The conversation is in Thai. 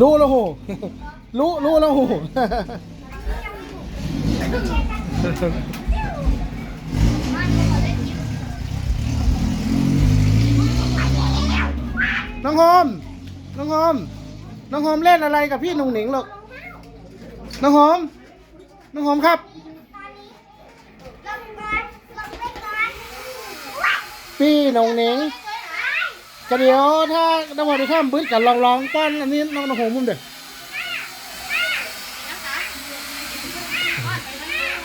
รู้แล้วโห รู้รู้แล้วโห น้องโฮม น้องโฮม น้องโฮมเล่นอะไรกับพี่หนุ่งหนิงลูกน้องโฮม น้องโฮมครับ พี่หนุ่งหนิง ก็เดี๋ยวถ้าน้ำมัที่ข้ามบื้นกับลองร้องป้อนอันนี้น้องน้องหงมุมเด็ก นะ